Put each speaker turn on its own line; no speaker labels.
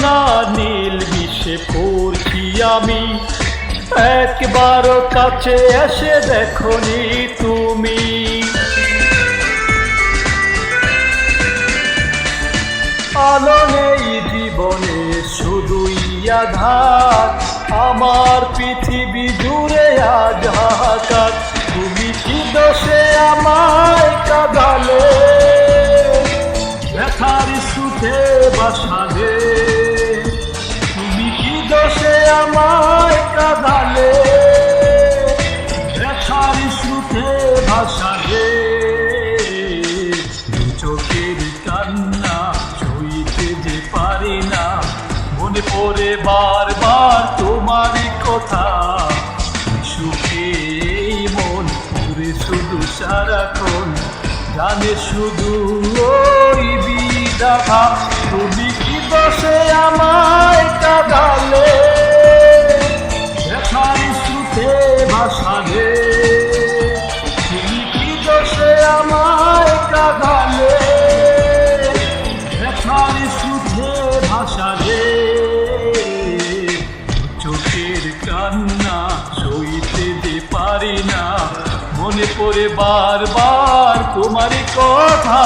না নীল বিষে পড়ছি আমি। একবার কাছে এসে দেখনি তুমি। আলো নেই জীবনে, শুধুই আধার। আমার পৃথিবী জুড়ে হাহাকার। তুমি কি দোষে আমায় কাঁদালে। ব্যথার সুখে বাসালে সুখে ভাসালে দু চোখের পারি না। মনে পড়ে বারবার তোমার কথা। সুখে মন পুরে শুধু সারাক্ষণ। জানে শুধু ওই বিধাতা তুমি কি বসে আমায় কাঁদালে কান্না সইতে যে পারি না মনে পড়ে বারবার তোমার কথা।